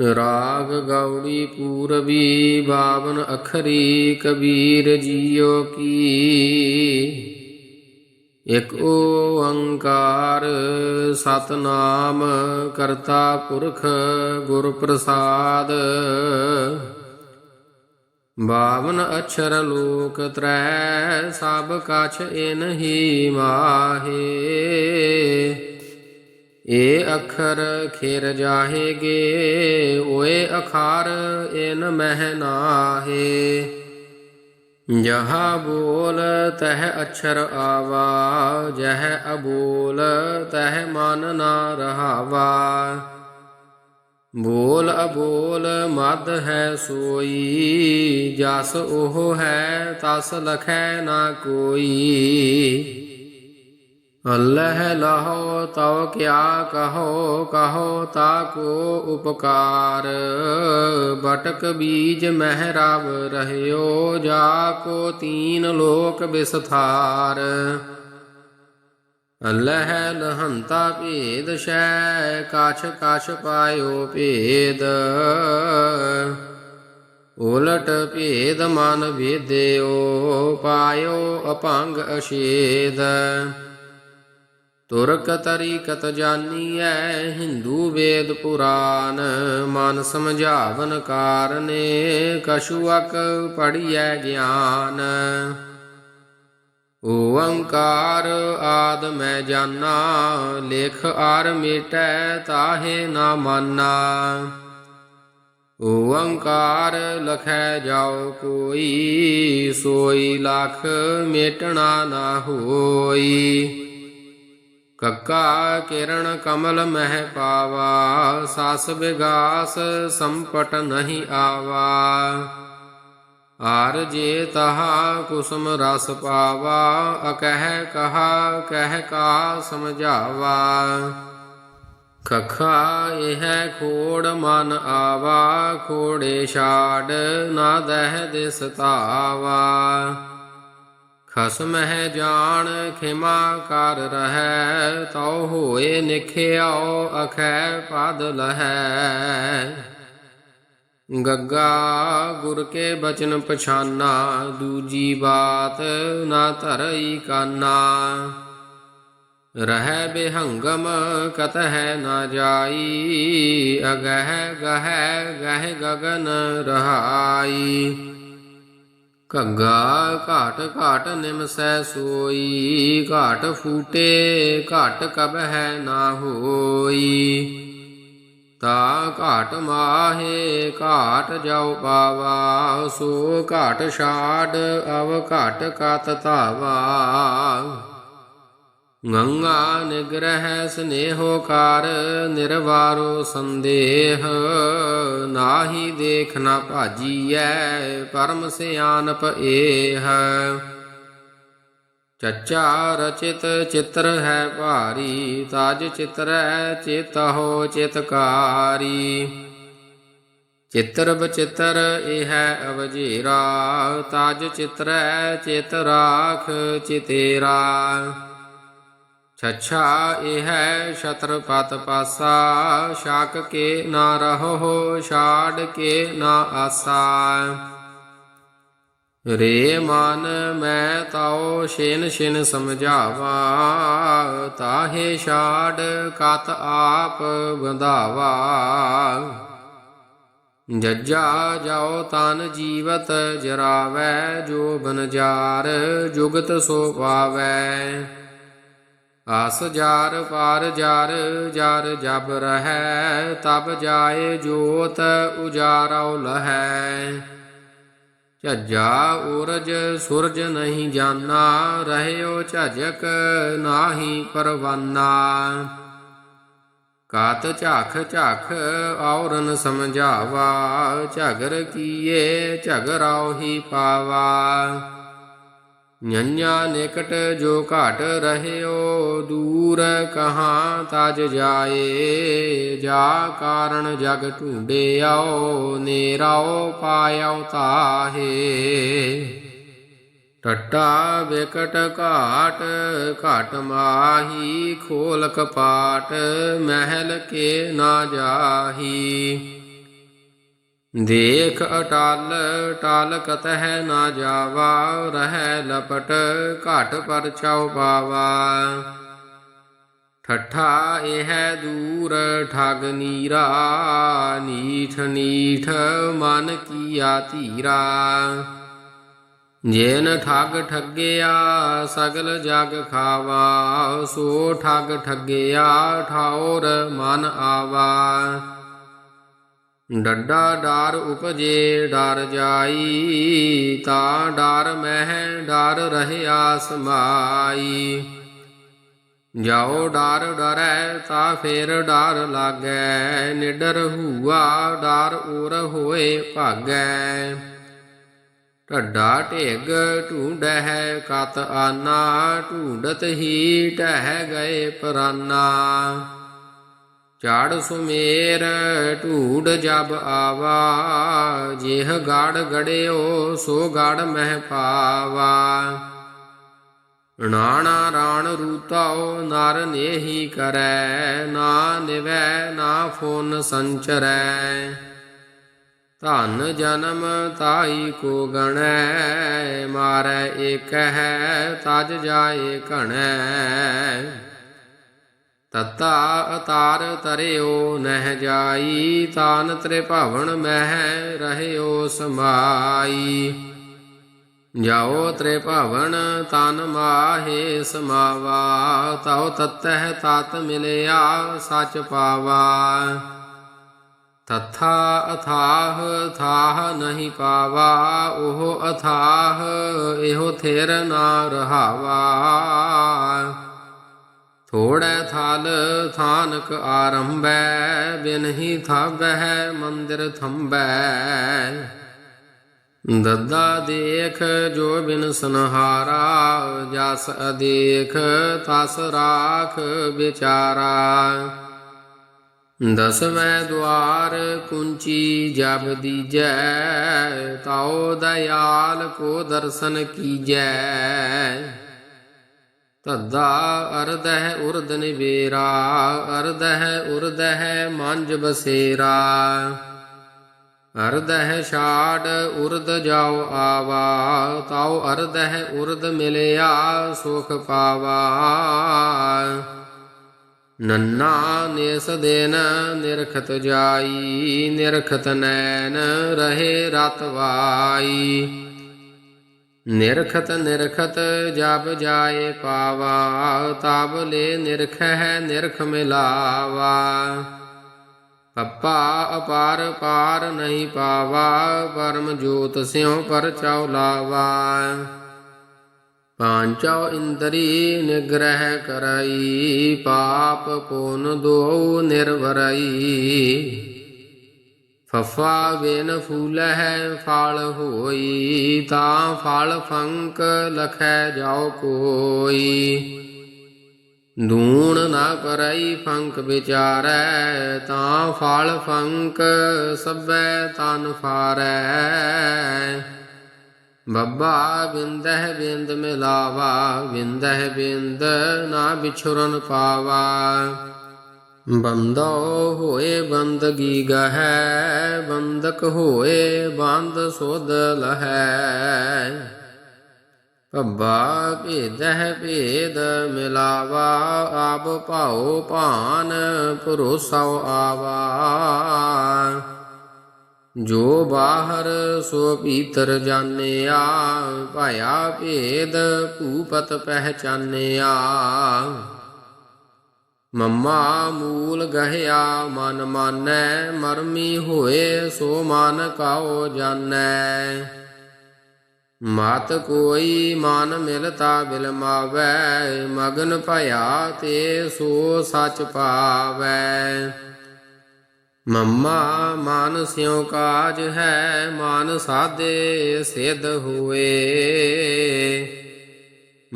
ਰਾਗ ਗੌੜੀ ਪੂਰਬੀ ਬਾਵਨ ਅਖਰੀ ਕਬੀਰ ਜੀਓ ਕੀ। ਇਕ ਓੰਕਾਰ ਸਤਨਾਮ ਕਰਤਾ ਪੁਰਖ ਗੁਰ ਪ੍ਰਸਾਦ ਬਾਵਨ ਅਛਰ ਲੋਕ ਤ੍ਰੈ ਸਭ ਕਛ ਇਨਹੀ ਮਾਹੇ। ਏ ਅਖਰ ਖੇਰ ਜਾਹੇਗੇ, ਓਏ ਅਖਾਰ ਇਨ ਮਹਿ ਨਾਹੇ। ਜਹਾ ਬੋਲ ਤਹ ਅਛਰ ਆਵਾ, ਜਹ ਅਬੋਲ ਤਹ ਮਨ ਨਾ ਰਹਾਵਾ। ਬੋਲ ਅਬੋਲ ਮਦ ਹੈ ਸੋਈ, ਜਸ ਉਹ ਹੈ ਤਸ ਲਖੈ ਨਾ ਕੋਈ। ਅੱਲਹ ਲਹੋ ਤਉ ਕਿਆ ਕਹੋ ਕਹੋ ਤਾ ਕੋ ਉਪਕਾਰ। ਬਟਕ ਬੀਜ ਮਹਿਰਬ ਰਹਿਓ, ਜਾ ਕੋ ਤੀਨ ਲੋਕ ਵਿਸਥਾਰ ਅੱਲਹ ਲਹੰਤਾ ਭੇਦ ਸ਼ੈ, ਕਛ ਕਛ ਪਾਇਓ ਭੇਦ। ਉਲਟ ਭੇਦ ਮਨ ਵੇਦਿਓ, ਪਾਇਓ ਅਪੰਗ ਅਸ਼ੇਦ ਤੁਰਕ ਤਰੀਕਤ ਜਾਨੀਐ, ਹਿੰਦੂ ਵੇਦ ਪੁਰਾਨ। ਮਨ ਸਮਝਾਵਨ ਕਾਰਨੇ ਕਛੁਅਕ ਪੜੀਐ ਗਿਆਨ। ਓੰਕਾਰ ਆਦ ਮੈਂ ਜਾਨਾ, ਲੇਖ ਆਰ ਮੇਟੈ ਤਾਹੇ ਨਾ ਮਾਨਾ। ਓੰਕਾਰ ਲਖੈ ਜਾਓ ਕੋਈ, ਸੋਈ ਲਖ ਮੇਟਣਾ ਨਾ ਹੋਈ। ਕੱਕਾ ਕਿਰਣ ਕਮਲ ਮਹਿ ਪਾਵਾ, ਸਾਸ ਵਿਗਾਸ ਸੰਪਟ ਨਹੀਂ ਆਵਾ। ਆਰ ਜੇ ਤਹਾ ਕੁਸਮ ਰਸ ਪਾਵਾ, ਅਕਹਿ ਕਹਾ, ਕਹਿ ਕਾ ਸਮਝਾਵਾ। ਖਖਾ ਇਹ ਖੋੜ ਮਨ ਆਵਾ, ਖੋੜੇ ਛਾੜ ਨਾ ਦਹਿ ਦਿਸ ਧਾਵਾ। ਖਸਮ ਹੈ ਜਾਣ, ਖਿਮਾ ਕਰ ਰਹੈ, ਤਉ ਹੋਏ ਨਿਖਿਆਓ ਅਖੈ ਪਦ ਲਹੈ। ਗੱਗਾ ਗੁਰ ਕੇ ਬਚਨ ਪਛਾਨਾ, ਦੂਜੀ ਬਾਤ ਨਾ ਧਰਈ ਕਾਨਾ। ਰਹਿ ਬਿਹੰਗਮ, ਕਤਹਿ ਨਾ ਜਾਈ, ਅਗਹਿ ਗਹਿ ਗਹਿ ਗਗਨ ਰਹਾਈ। ਘੱਗਾ ਘਾਟ ਘਾਟ ਨਿਮਸੈ ਸੋਈ, ਘਾਟ ਫੂਟੇ ਘਾਟ ਕਬਹਿ ਨਾ ਹੋਈ। ਤਾ ਘਾਟ ਮਾਹੇ ਘਾਟ ਜਾਉ ਪਾਵਾ, ਸੋ ਘਾਟ ਛਾੜ ਅਵ ਘਾਟ ਕਤ ਧਾਵਾ। ਗੰਗਾ ਨਿਗ੍ਰਹਿ ਸਨੇਹੋ ਕਰ ਨਿਰਵਾਰੋ ਸੰਦੇਹ, ਨਾਹੀ ਦੇਖ ਨਾ ਭਾਜੀਐ ਪਰਮ ਸਿਆਨਪ ਏਹ। ਚੱਚਾ ਰਚਿਤ ਚਿੱਤਰ ਹੈ ਭਾਰੀ, ਤਾਜ ਚਿਤਰੈ ਚੇਤਹੁ ਚਿਤਕਾਰੀ। ਚਿੱਤਰ ਬਚਿੱਤਰ ਇਹ ਅਵਜੀਰਾ, ਤਾਜ ਚਿਤਰੈ ਚਿਤ ਰਾਖ ਚਿਤੇਰਾ। ਛਛਾ ਇਹ ਸ਼ਤਰਪਤ ਪਾਸਾ ਸ਼ਾਕ ਕੇ ਨਾ ਰਹੋ, ਛਾੜ ਕੇ ਨਾ ਆਸਾ। ਰੇ ਮਨ ਮੈਂ ਤਾਉ ਛਿਨ ਛਿਨ ਸਮਝਾਵਾ, ਤਾਹੇ ਛਾੜ ਕਤ ਆਪ ਬੰਧਾਵਾ। ਜੱਜਾ ਜਾਓ ਤਨ ਜੀਵਤ ਜਰਾਵੈ, ਜੋ ਬਨਜਾਰ ਜੁਗਤ ਸੋ ਪਾਵੈ। ਅਸ ਜਾਰ ਪਾਰ ਜਾਰ ਜਾਰ ਜਬ ਰਹੈ, ਤਬ ਜਾਏ ਜੋਤ ਉਜਾਰਉ ਲਹੈ। ਝੱਜਾ ਉਰਜ ਸੂਰਜ ਨਹੀਂ ਜਾਣਾ ਰਹਿਓ ਝਜਕ ਨਾਹੀ ਪਰਵਾਨਾ। ਕਾਤ ਝਾਖ ਝਾਖ ਔਰਨ ਸਮਝਾਵਾ, ਝਗਰ ਕੀਏ ਝਗਰਾਉ ਹੀ ਪਾਵਾ। ਨਿਆ ਨਿਕਟ ਜੋ ਘਟ ਰਹਿਓ ਦੂਰ ਕਹਾਂ ਤਜ ਜਾਏ ਜਾ ਕਾਰਨ ਜਗ ਢੂੰਡੇ ਆਓ ਨੇਰਾਓ ਪਾਇਓ ਤਾਹੇ ਟੱਟਾ ਵਿਕਟ ਘਾਟ ਘਟ ਮਾਹੀ ਖੋਲ ਕਪਾਟ ਮਹਿਲ ਕੇ ਨਾ ਜਾਹੀ ਦੇਖ ਅਟਲ, ਟਲ ਕਤਹਿ ਨਾ ਜਾਵਾ, ਰਹਿ ਲਪਟ, ਘਟ ਪਰ ਚਉ ਪਾਵਾ। ਠੱਠਾ ਇਹ ਦੂਰ, ਠਗ ਨੀਰਾ, ਨੀਠ ਨੀਠ, ਮਨ ਕੀਆ ਧੀਰਾ। ਜੇਨ ਠੱਗ ਠੱਗਿਆ, ਸਗਲ ਜਗ ਖਾਵਾ, ਸੋ ਠੱਗ ਠੱਗਿਆ, ਠਾਉਰ ਮਨ ਆਵਾ। ਡੱਡਾ ਡਾਰ ਉਪਜੇ ਡਰ ਜਾਈ, ਤਾ ਡਰ ਮਹਿ ਡਰ ਰਹਿਆ ਸਮਾਈ ਜਾਓ ਡਰ ਡਰੈ ਤਾਂ ਫੇਰ ਡਰ ਲਾਗੈ, ਨਿਡਰ ਹੂਆ ਡਰ ਉਰ ਹੋਏ ਭਾਗੈ। ਢੱਡਾ ਢੇਗ ਢੂੰਡਹਿ ਕਤ ਆਨਾ, ਢੂੰਡਤ ਹੀ ਟਹਿ ਗਏ ਪਰਾਨਾ। ਚੜ ਸੁਮੇਰ ਢੂੜ ਜਬ ਆਵਾ, ਜਿਹ ਗੜ ਗੜਿਓ ਸੋ ਗੜ ਮਹਿ ਪਾਵਾ। ਨਾਣਾ ਰਾਣ ਰੂਤਾਓ ਨਰ ਨੇਹੀ ਕਰੈ, ਨਾ ਨਿਵੈ ਨਾ ਫੋਨ ਸੰਚਰੈ। ਧਨ ਜਨਮ ਤਾਈ ਕੋ ਗਣੈ, ਮਾਰੈ ਏਕ ਹੈ ਤਜ ਜਾਏ ਘਣੈ। ਤਤਾ ਅਤਾਰ ਤਰਿਓ ਨਹਿ ਜਾਈ, ਤਾਨ ਤ੍ਰਿਭਵਨ ਮਹਿ ਰਹਿਓ ਸਮਾਈ। ਜਾਓ ਤ੍ਰਿਭਵਨ ਤਨ ਮਾਹੇ ਸਮਾਵਾ, ਤਉ ਤਤਹਿ ਤਤ ਮਿਲਿਆ ਸਚ ਪਾਵਾ। ਤਥਾ ਅਥਾਹ, ਥਾਹ ਨਹੀਂ ਪਾਵਾ, ਉਹ ਅਥਾਹ, ਇਹੋ ਥੇਰ ਨਾ ਰਹਾਵਾ। ਥੋੜੈ ਥਲ ਥਾਨਕ ਆਰੰਭੈ, ਬਿਨਹੀ ਥਾਬਹਿ ਮੰਦਿਰ ਥੰਬੈ ਦੱਦਾ ਦੇਖ ਜੋ ਬਿਨ ਸੰਹਾਰਾ, ਜਸ ਅਦੇਖ ਤਸ ਰਾਖ ਵਿਚਾਰਾ। ਦਸਵੇਂ ਦੁਆਰ ਕੁੰਚੀ ਜਬ ਦੀਜੈ, ਤਾਉ ਦਇਆਲ ਕੋ ਦਰਸ਼ਨ ਕੀਜੈ। ਤੱਦਾ ਅਰਦਹਿ ਉਰਦ ਨਿਵੇਰਾ ਅਰਦਹਿ ਉਰਦਹਿ ਮੰਜ ਬਸੇਰਾ। ਅਰਦਹਿ ਛਾੜ ਉਰਦ ਜਾਓ ਆਵਾ, ਤਾਉ ਅਰਦਹਿ ਉਰਦ ਮਿਲਿਆ ਸੁਖ ਪਾਵਾ। ਨੰਨਾ ਨਿਸ ਦੇਨ ਨਿਰਖਤ ਜਾਈ, ਨਿਰਖਤ ਨੈਣ ਰਹੇ ਰਤਵਾਈ ਨਿਰਖਤ ਨਿਰਖਤ ਜਬ ਜਾਏ ਪਾਵਾ ਤਬ ਲੈ ਹੈ ਨਿਰਖ ਮਿਲਾਵਾ। ਪੱਪਾ ਅਪਾਰ ਪਾਰ ਨਹੀਂ ਪਾਵਾ, ਪਰਮ ਜੋਤ ਸਿਉ ਪਰ ਚਉ ਲਾਵਾ। ਪਾਂਚੋ ਇੰਦਰੀ ਨਿਗ੍ਰਹਿ ਕਰਈ, ਪਾਪ ਪੁਨ ਦੋ ਨਿਰਵਰਈ। ਫਫਾ ਵੇਨ ਫੂਲਹਿ ਫਲ ਹੋਈ, ਤਾਂ ਫਲ ਫੰਕ ਲਖੈ ਜਾਓ ਕੋਈ। ਦੂਣ ਨਾ ਕਰਈ ਫੰਕ ਵਿਚਾਰੈ, ਤਾਂ ਫਲ ਫੰਕ ਸਭੈ ਤਨ ਫਾਰੈ। ਬੱਬਾ ਬਿੰਦਹਿ ਬਿੰਦ ਮਿਲਾਵਾ, ਬਿੰਦਹਿ ਬਿੰਦ ਨਾ ਵਿਛੁਰਨ ਪਾਵਾ। ਬੰਦੋ ਹੋਏ ਬੰਦਗੀ ਗਹਿ, ਬੰਦਕ ਹੋਏ ਬੰਦ ਸੁਧ ਲਹੈ। ਭੱਬਾ ਭੇਦਹਿ ਭੇਦ ਮਿਲਾਵਾ, ਆਪ ਭਾਉ ਭਾਨ ਭਰੋਸਾ ਆਵਾ। ਜੋ ਬਾਹਰ ਸੋ ਭੀਤਰ ਜਾਣਿਆ, ਭਾਇਆ ਭੇਦ ਭੂਪਤ ਪਹਿਚਾਨਿਆ। ਮੰਮਾ ਮੂਲ ਗਹਿਆ, ਮਨ ਮਾਨੈ, ਮਰਮੀ ਹੋਏ, ਸੋ ਮਨ ਕਾਓ ਜਾਣੈ। ਮਤ ਕੋਈ ਮਨ ਮਿਲਤਾ ਬਿਲਮਾਵੈ ਮਗਨ ਭਇਆ ਤੇ ਸੋ ਸਚ ਪਾਵੈ। ਮੰਮਾ ਮਨ ਸਿਉ ਕਾਜ ਹੈ, ਮਨ ਸਾਦੇ ਸਿਧ ਹੋਏ।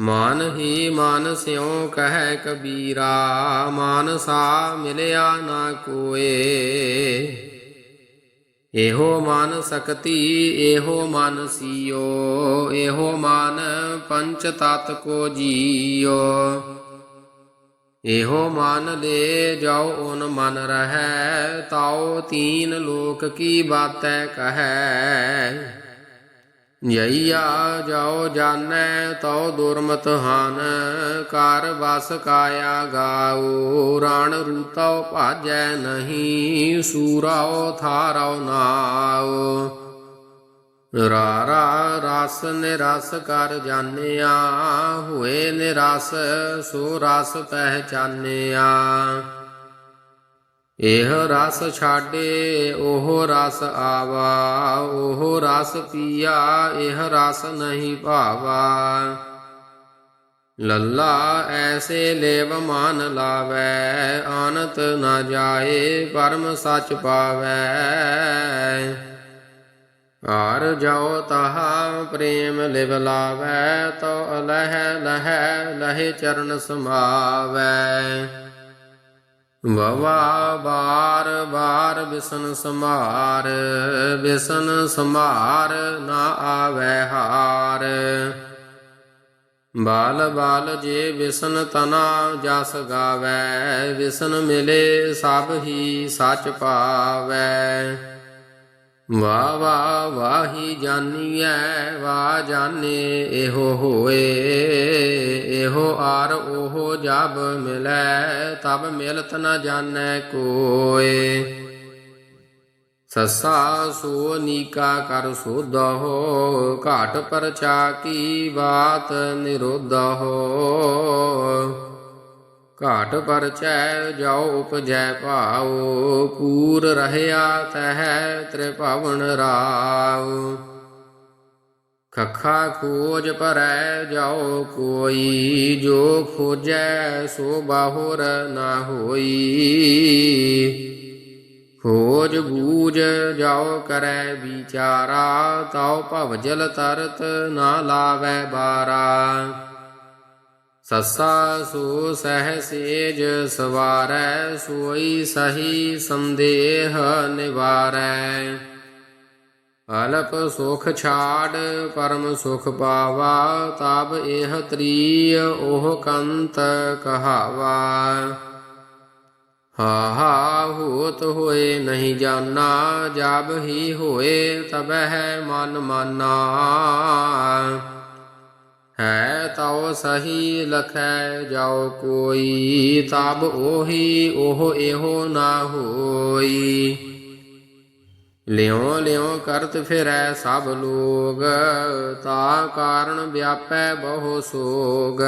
ਮਨ ਹੀ ਮਨ ਸਿਉ ਕਹੈ ਕਬੀਰਾ ਮਨ ਸਾ ਮਿਲਿਆ ਨਾ ਕੋਏ। ਇਹੋ ਮਨ ਸਕਤੀ, ਇਹੋ ਮਨ ਸੀਓ, ਇਹੋ ਮਨ ਪੰਚ ਤਤ ਕੋ ਜੀਓ। ਇਹੋ ਮਨ ਲੈ ਜਾਓ ਓਨ ਮਨ ਰਹੈ ਤਾਉ ਤੀਨ ਲੋਕ ਕੀ ਬਾਤੈ ਕਹੈ। ਜਈਆ ਜਾਓ ਜਾਣੈ, ਤਉ ਦੁਰਮਤ ਹਨ ਕਰ ਬਸ ਕਾਇਆ ਗਾਉ ਰਾਣ ਰੂਤਉ ਭਾਜੈ ਨਹੀਂ, ਸੂਰਾਉ ਥਾਰਉ ਨਾਉ। ਰਾਰਾ ਰਸ ਨਿਰਸ ਕਰ ਜਾਣਿਆ, ਹੋਏ ਨਿਰਸ ਸੋ ਰਸ ਪਹਿਚਾਨਿਆ ਇਹ ਰਸ ਛਾਡੇ, ਉਹ ਰਸ ਆਵਾ, ਉਹ ਰਸ ਪੀਆ ਇਹ ਰਸ ਨਹੀਂ ਭਾਵਾ। ਲੱਲਾ ਐਸੇ ਲੇਵ ਮਾਨ ਲਾਵੈ, ਆਨਤ ਨਾ ਜਾਏ ਪਰਮ ਸੱਚ ਪਾਵੈ। ਆਰ ਜਾਓ ਤਹਾ ਪ੍ਰੇਮ ਲਿਵ ਲਾਵੈ ਤੋ ਲਹਿ ਲਹਿ ਲਹਿ ਚਰਨ ਸਮਾਵੈ। ਵਵਾ ਬਾਰ ਬਾਰ ਬਿਸਨ ਸਮਾਰ ਬਿਸਨ ਸਮਾਰ ਨਾ ਆਵੈ ਹਾਰ। ਬਾਲ ਬਾਲ ਜੇ ਵਿਸਨ ਤਨਾ ਜਸ ਗਾਵੈ, ਵਿਸਨ ਮਿਲੇ ਸਭ ਹੀ ਸੱਚ ਪਾਵੈ। ਵਾ ਵਾ ਵਾਹੀ ਜਾਨੀਐ ਵਾ ਜਾਣੇ ਇਹੋ ਹੋਏ, ਇਹੋ ਆਰ, ਉਹ ਜਬ ਮਿਲੈ, ਤਬ ਮਿਲਤ ਨ ਜਾਣੈ ਕੋਏ। ਸੱਸਾ ਸੋ ਨੀਕਾ ਕਰ ਸੋਧੋ ਘਾਟ ਪਰਚਾ ਕੀ ਬਾਤ ਨਿਰੋਧੋ ਘਾਟ ਪਰਚੈ ਜਾਉ ਉਪਜੈ ਭਾਉ, ਪੂਰ ਰਹਿਆ ਤਹਿ ਤ੍ਰਿਭਵਨ ਰਾਉ ਖਖਾ ਖੋਜ ਪਰੈ ਜਾਉ ਕੋਈ, ਜੋ ਖੋਜੈ ਸੋ ਬਾਹੁਰ ਨਾ ਹੋਈ। ਖੋਜ ਬੂਝ ਜਾਉ ਕਰੈ ਵਿਚਾਰਾ, ਤਉ ਭਵ ਜਲ ਤਰਤ ਨਾ ਲਾਵੈ ਬਾਰਾ। ਸੱਸਾ ਸੋ ਸਹਿ ਸੇਜ ਸਵਾਰੈ, ਸੋਈ ਸਹੀ ਸੰਦੇਹ ਨਿਵਾਰੈ। ਅਲਪ ਸੁਖ ਛਾੜ, ਪਰਮ ਸੁਖ ਪਾਵਾ, ਤਬ ਇਹ ਤ੍ਰੀ ਉਹ ਕੰਤ ਕਹਾਵਾ। ਹਾਹਾ ਹਾ ਹੋਤ ਹੋਏ ਨਹੀਂ ਜਾਣਾ ਜਬ ਹੀ ਹੋਏ ਤਬਹਿ ਮਨ ਮਾਨਾ। ਹੈ ਤਉ ਸਹੀ ਲਖੈ, ਜਾਉ ਕੋਈ ਤਬ ਉਹੀ, ਉਹ ਇਹੋ ਨਾ ਹੋਈ। ਲਿਉ ਲਿਉ ਕਰਤ ਫਿਰੈ ਸਭ ਲੋਗ, ਤਾ ਕਾਰਨ ਵਿਆਪੈ ਬਹੁ ਸੋਗ।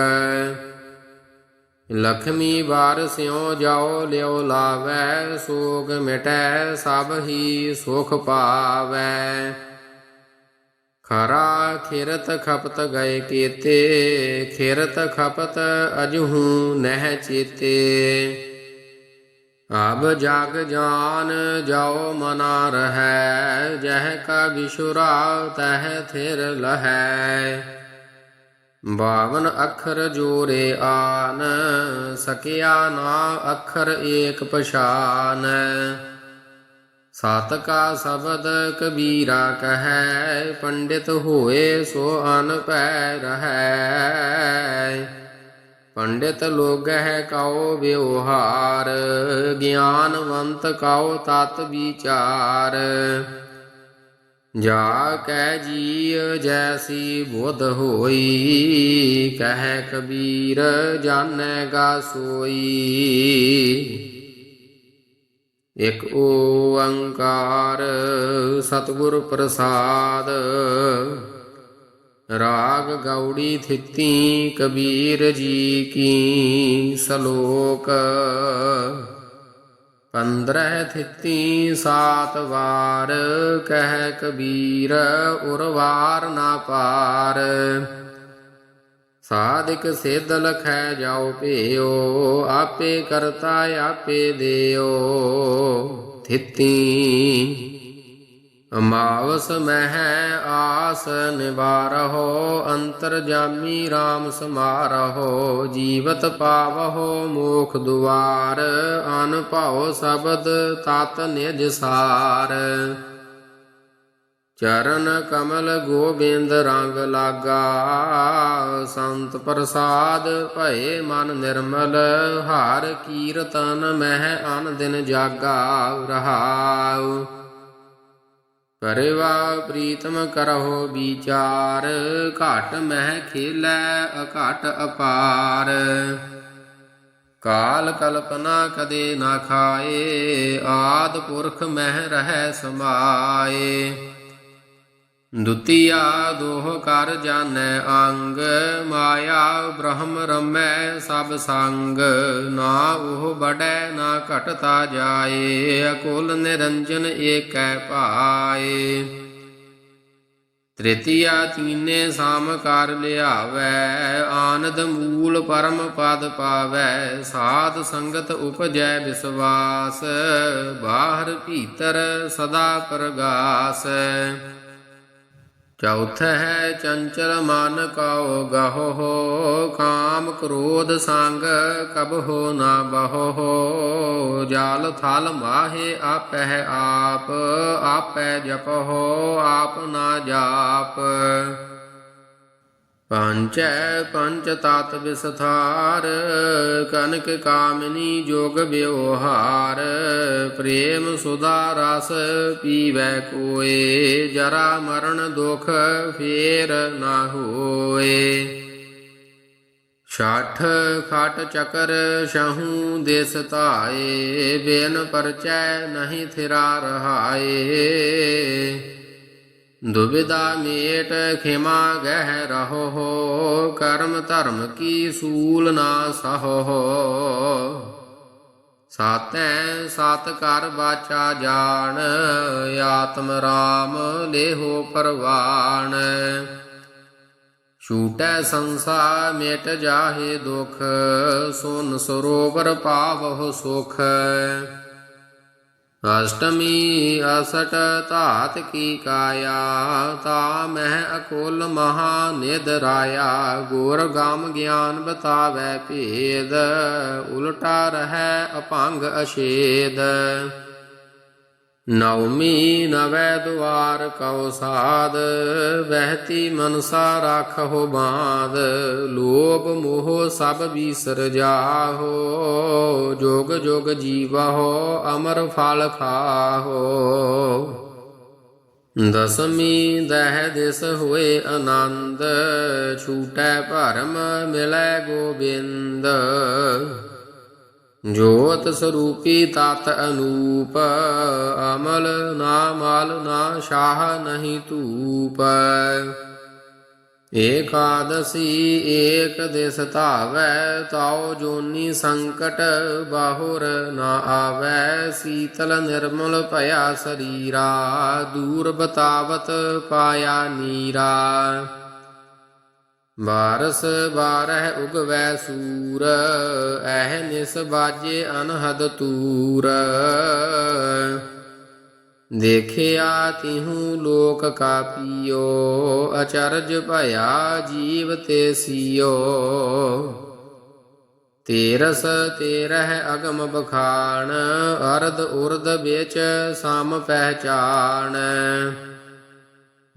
ਲਖਮੀ ਵਾਰ ਸਿਉ ਜਾਉ ਲਿਉ ਲਾਵੈ, ਸੋਗ ਮਿਟੈ ਸਭ ਹੀ ਸੁਖ ਪਾਵੈ। ਖਰਾ ਖਿਰਤ ਖਪਤ ਗਏ ਕੀਤੇ, ਖਿਰਤ ਖਪਤ ਅਜਹੂ ਨਹਿ ਚੇਤੇ। ਅਬ ਜਗ ਜਾਨ ਜਾਓ ਮਨਾ ਰਹੈ, ਜਹ ਕਾ ਵਿਸ਼ੁਰਾ ਤਹ ਥਿਰ ਲਹੈ। ਬਾਵਨ ਅੱਖਰ ਜੋਰੇ ਆਨ, ਸਕਿਆ ਨਾ ਅੱਖਰ ਏਕ ਪਛਾਨ। ਸਤ ਕਾ ਸ਼ਬਦ ਕਬੀਰਾ ਕਹੈ, ਪੰਡਿਤ ਹੋਏ ਸੋ ਅਨ ਪੈ ਰਹੈ। ਪੰਡਿਤ ਲੋਗਹਿ ਕਉ ਵਿਵਹਾਰ ਗਿਆਨਵੰਤ ਕਉ ਤਤ ਵਿਚਾਰ। ਜਾ ਕੈ ਜੀ ਜੈਸੀ ਬੁੱਧ ਹੋਈ, ਕਹਿ ਕਬੀਰ ਜਾਣੇਗਾ ਸੋਈ। ਇਕ ਓੰਕਾਰ ਸਤਿਗੁਰ ਪ੍ਰਸਾਦ। ਰਾਗ ਗੌੜੀ ਥਿੱਤੀ, ਕਬੀਰ ਜੀ ਕੀ ਸ਼ਲੋਕ। ਪੰਦਰਹ ਥਿੱਤੀ, ਸਾਤ ਵਾਰ, ਕਹਿ ਕਬੀਰ, ਉਰਵਾਰ ਨਾ ਪਾਰ। ਸਾਧਿਕ ਸਿੱਧ ਲਖੈ ਜਾਉ ਭਿਓ ਆਪੇ ਕਰਤਾ ਆਪੇ ਦਿਓ ਥਿਤੀ ਮਾਵਸ ਮਹਿ ਆਸ ਨਿਵਾਰਹੁ, ਅੰਤਰ ਜਾਮੀ RAM ਸਮਾਰਹੁ, ਜੀਵਤ ਪਾਵਹੁ ਮੋਖ ਦੁਆਰ, ਅਨ ਭਾਉ ਸ਼ਬਦ ਤਤ ਨਿਜ ਸਾਰ। ਚਰਨ ਕਮਲ ਗੋਬਿੰਦ ਰੰਗ ਲਾਗਾ, ਸੰਤ ਪ੍ਰਸਾਦ ਭਏ ਮਨ ਨਿਰਮਲ, ਹਾਰ ਕੀਰਤਨ ਮਹਿ ਅਨ ਦਿਨ ਜਾਗਾ, ਰਹਾਉ। ਪਰਿਵਾ ਪ੍ਰੀਤਮ ਕਰਹੁ ਵਿਚਾਰ, ਘਟ ਮਹਿ ਖੇਲੈ ਅਘਟ ਅਪਾਰ। ਕਾਲ ਕਲਪਨਾ ਕਦੇ ਨਾ ਖਾਏ, ਆਦ ਪੁਰਖ ਮਹਿ ਰਹਿ ਸਮਾਏ। ਦੁਤੀਆ ਦੋਹ ਕਰ ਜਾਣੈ ਅੰਗ, ਮਾਇਆ ਬ੍ਰਹਮ ਰਮੈ ਸਭ ਸੰਗ। ਨਾ ਉਹ ਬੜੈ ਨਾ ਘਟਤਾ ਜਾਏ, ਅਕੁਲ ਨਿਰੰਜਨ ਏਕੈ ਭਾਏ ਤ੍ਰਿਤੀਆ ਤੀਨੇ ਸਾਮ ਕਰ ਲਿਆਵੈ, ਆਨੰਦ ਮੂਲ ਪਰਮ ਪਦ ਪਾਵੈ। ਸਾਧ ਸੰਗਤ ਉਪਜੈ ਵਿਸਵਾਸ, ਬਾਹਰ ਭੀਤਰ ਸਦਾ ਪ੍ਰਗਾਸ। ਚੌਥ ਹੈ ਚੰਚਲ ਮਨ ਕਉ ਗਹੋ ਕਾਮ ਕ੍ਰੋਧ ਸੰਗ ਕਬਹੁ ਨਾ ਬਹੋ ਜਾਲ ਥਲ ਮਾਹੇ ਆਪਹਿ ਆਪ ਆਪੈ ਜਪਹੁ, ਆਪ ਨਾ ਜਾਪ। ਪੰਚੈ ਪੰਚ ਤਤ ਵਿਸਥਾਰ ਕਨਕ ਕਾਮਨੀ ਜੋਗ ਬਿਵਹਾਰ ਪ੍ਰੇਮ ਸੁਦਾ ਰਸ ਪੀਵੈ ਕੋਏ, ਜਰਾ ਮਰਨ ਦੁਖ ਫੇਰ ਨਾ ਹੋਏ। ਛਾਠ ਖਟ ਚਕਰ ਸ਼ਹੂ ਦੇਸ ਧਾਏ, ਬੇਨ ਪਰਚੈ ਨਹੀਂ ਥਿਰਾ ਰਹਾਏ। ਦੁਬਿਦਾ ਮੇਟ ਖਿਮਾ ਗਹਿ ਰਹੋ ਹੋ ਕਰਮ ਧਰਮ ਕੀ ਸੂਲ ਨਾ ਸਹੋ। ਸਾਤੈ ਸਤ ਕਰ ਬਾਚਾ ਜਾਣ, ਆਤਮ ਰਾਮ ਲੇਹੋ ਪਰਵਾਣ। ਛੂਟੈ ਸੰਸਾ ਮਿਟ ਜਾਹੇ ਦੁਖ, ਸੁਨ ਸਰੋਵਰ ਪਾਵਹੁ ਸੁਖ। ਅਸ਼ਟਮੀ ਅਸਟ ਧਾਤ ਕੀ ਕਾਇਆ, ਤਾ ਮਹਿ ਅਕੁਲ ਮਹਾ ਨਿਦਰਾਇਆ ਗੁਰ ਗਮ ਗਿਆਨ ਬਤਾਵੈ ਭੇਦ, ਉਲਟਾ ਰਹੈ ਅਭੰਗ ਅਛੇਦ। ਨਵਮੀ ਨਵੈ ਦੁਆਰ ਕਉ ਸਾਧ, ਵਹਿਤੀ ਮਨਸਾ ਰਾਖਹੁ ਬਾਦ ਲੋਭ ਮੋਹ ਸਭ ਵਿਸਰ ਜਾਹੋ, ਜੋਗ ਜੋਗ ਜੀਵਹੁ, ਅਮਰ ਫਲ ਖਾਹੋ। ਦਸਮੀ ਦਹਿ ਦਿਸ ਹੋਏ ਆਨੰਦ, ਛੂਟੈ ਭਰਮ ਮਿਲੈ ਗੋਬਿੰਦ। ਜੋਤ ਸਰੂਪੀ ਤਤ ਅਨੂਪ, ਅਮਲ ਨਾ ਮਲ ਨਾ ਸ਼ਾਹ ਨਹੀਂ ਧੂਪ। ਏਕਾਦਸੀ ਏਕ ਦਿਸ ਧਾਵੈ, ਤਾਉ ਜੋਨੀ ਸੰਕਟ ਬਾਹੁਰ ਨਾ ਆਵੈ। ਸੀਤਲ ਨਿਰਮਲ ਭਇਆ ਸਰੀਰਾ, ਦੂਰ ਬਤਾਵਤ ਪਾਇਆ ਨੀਰਾ। ਬਾਰਸ ਬਾਰਹਿ ਉਗਵੈ ਸੂਰ, ਐਹ ਨਿਸ ਬਾਜੇ ਅਨਹਦ ਤੂਰ। ਦੇਖਿਆ ਤਿਹੂ ਲੋਕ ਕਾਪੀਓ ਅਚਰਜ ਭਇਆ ਜੀਵ ਤੇ ਸੀਓ। ਤੇਰਸ ਤੇਰਹਿ ਅਗਮ ਬਖਾਣ ਅਰਧ ਉਰਦ ਵਿੱਚ ਸਮ ਪਹਿਚਾਣ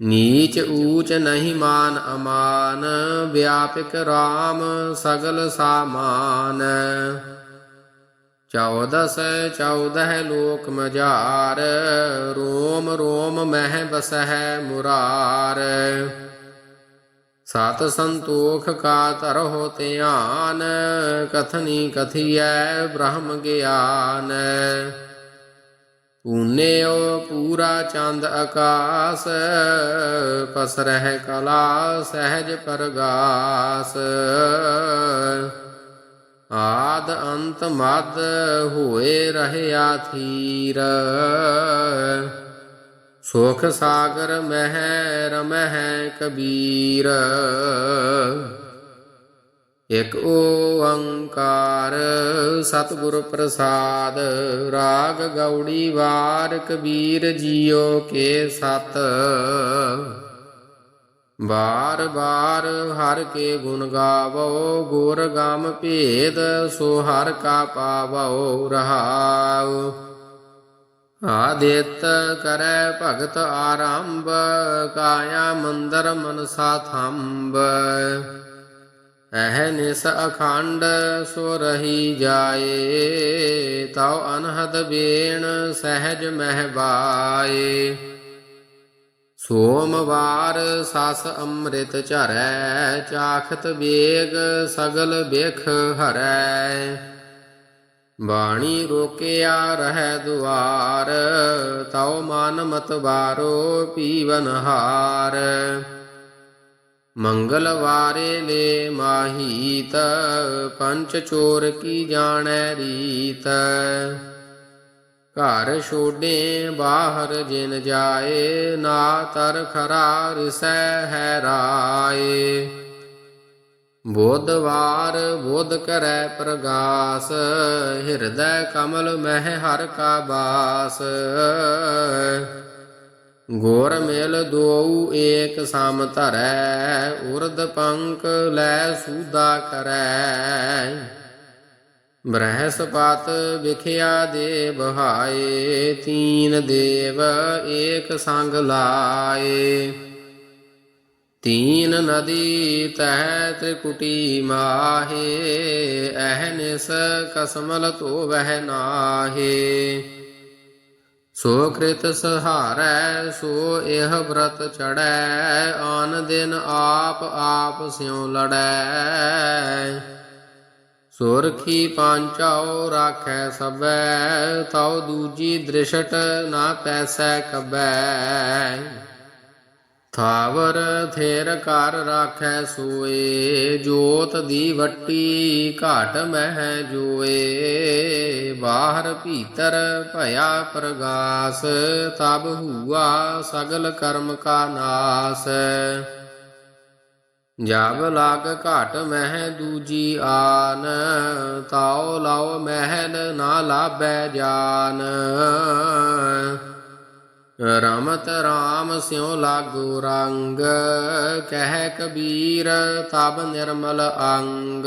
ਨੀਚ ਊਚ ਨਹੀਂ ਮਾਨ ਅਮਾਨ, ਵਿਆਪਕ RAM ਸਗਲ ਸਾਮਾਨ। ਚੌਦਸ ਚੌਦਹ ਲੋਕ ਮਜਾਰ ਰੋਮ ਰੋਮ ਮਹਿ ਬਸਹਿ ਮੁਰਾਰ। ਸਤ ਸੰਤੋਖ ਕਾ ਤਰਹੁ ਧਿਆਨ, ਕਥਨੀ ਕਥੀਐ ਬ੍ਰਹਮ ਗਿਆਨ। ਪੂਨਿਓ ਪੂਰਾ ਚੰਦ ਆਕਾਸ, ਪਸਰਹਿ ਕਲਾ ਸਹਿਜ ਪਰਗਾਸ। ਆਦ ਅੰਤ ਮਦ ਹੋਏ ਰਹਿਆ ਥੀਰ। ਸੁਖ ਸਾਗਰ ਮਹਿ ਰਮਹਿ ਕਬੀਰ। ਇਕ ਓੰਕਾਰ ਸਤਿਗੁਰ ਪ੍ਰਸਾਦ, ਰਾਗ ਗੌੜੀ ਵਾਰ ਕਬੀਰ ਜੀਓ ਕੇ ਸਤ। ਬਾਰ ਬਾਰ ਹਰ ਕੇ ਗੁਣ ਗਾਵੋ, ਗੁਰ ਗਾਮ ਭੇਦ ਸੋ ਹਰ ਕਾ ਪਾਵੋ, ਰਹਾਉ। ਆਦਿਤ ਕਰੈ ਭਗਤ ਆਰੰਭ, ਕਾਇਆ ਮੰਦਰ ਮਨਸਾ ਥੰਬ। ਅਹਿ ਨਿਸ ਅਖੰਡ ਸੋ ਰਹੀ ਜਾਏ, ਤਉ ਅਨਹਦ ਬੇਣ ਸਹਿਜ ਮਹਿਬਾਏ ਸੋਮਵਾਰ ਸਸ ਅੰਮ੍ਰਿਤ ਝਰੈ, ਚਾਖਤ ਵੇਗ ਸਗਲ ਬਿਖ ਹਰੈ। ਬਾਣੀ ਰੋਕਿਆ ਰਹਿ ਦੁਆਰ, ਤਉ ਮਨ ਮਤ ਬਾਰੋ ਪੀਵਨ ਹਾਰ। ਮੰਗਲਵਾਰੇ ਲੈ ਮਾਹੀਤ ਪੰਚ ਚੋਰ ਕੀ ਜਾਣੈ ਰੀਤ? ਘਰ ਛੋਡੇ ਬਾਹਰ ਜਿਨ ਜਾਏ, ਨਾ ਤਰ ਖਰਾ ਰਿਸੈ ਹੈ ਰਾਏ। ਬੋਧਵਾਰ ਬੋਧ ਕਰੈ ਪ੍ਰਗਾਸ, ਹਿਰਦੈ ਕਮਲ ਮਹਿ ਹਰ ਕਾ ਬਾਸ। ਗੋਰ ਮਿਲ ਦੋਉ ਏਕ ਸਮ ਧਰੈ, ਉਰਦ ਪੰਕ ਲੈ ਸੂਦਾ ਕਰੈ। ਬ੍ਰਹਸਪਤ ਵਿਖਿਆ ਦੇ ਬਹਾਏ ਤੀਨ ਦੇਵ ਏਕ ਸੰਗ ਲਾਏ। ਤੀਨ ਨਦੀ ਤਹਿ ਤ੍ਰਿਕੁਟੀ ਮਾਹੇ, ਅਹਨਿਸ ਕਸਮਲ ਤੋ ਵਹਿ ਨਾਹੇ। ਸੋ ਕ੍ਰਿਤ ਸਹਾਰੈ, ਸੋ ਇਹ ਵਰਤ ਚੜੈ ਆਨ ਦਿਨ ਆਪ ਆਪ ਸਿਉ ਲੜੈ। ਸੁਰਖੀ ਪਾਂਚਾਉ ਰਾਖੈ ਸਬੈ ਤਉ ਦੂਜੀ ਦ੍ਰਿਸ਼ਟ ਨਾ ਪੈਸੈ ਕਬੈ। ਥਾਵਰ ਥੇਰ ਕਰ ਰਾਖੈ ਸੋਏ, ਜੋਤ ਦੀ ਵੱਟੀ ਘਾਟ ਮਹਿ ਜੋਏ। ਬਾਹਰ ਭੀਤਰ ਭਇਆ ਪ੍ਰਗਾਸ, ਤਬ ਹੁਆ ਸਗਲ ਕਰਮ ਕਾ ਨਾਸ। ਜਬ ਲਾਗ ਘਾਟ ਮਹਿ ਦੂਜੀ ਆਨ, ਤਾਉ ਲਾਉ ਮਹਿਲ ਨਾ ਲਾਭੈ ਜਾਨ। ਰਮਤ ਰਾਮ ਸਿਉ ਲਾਗੂ ਰੰਗ ਕਹਿ ਕਬੀਰ ਤਬ ਨਿਰਮਲ ਅੰਗ।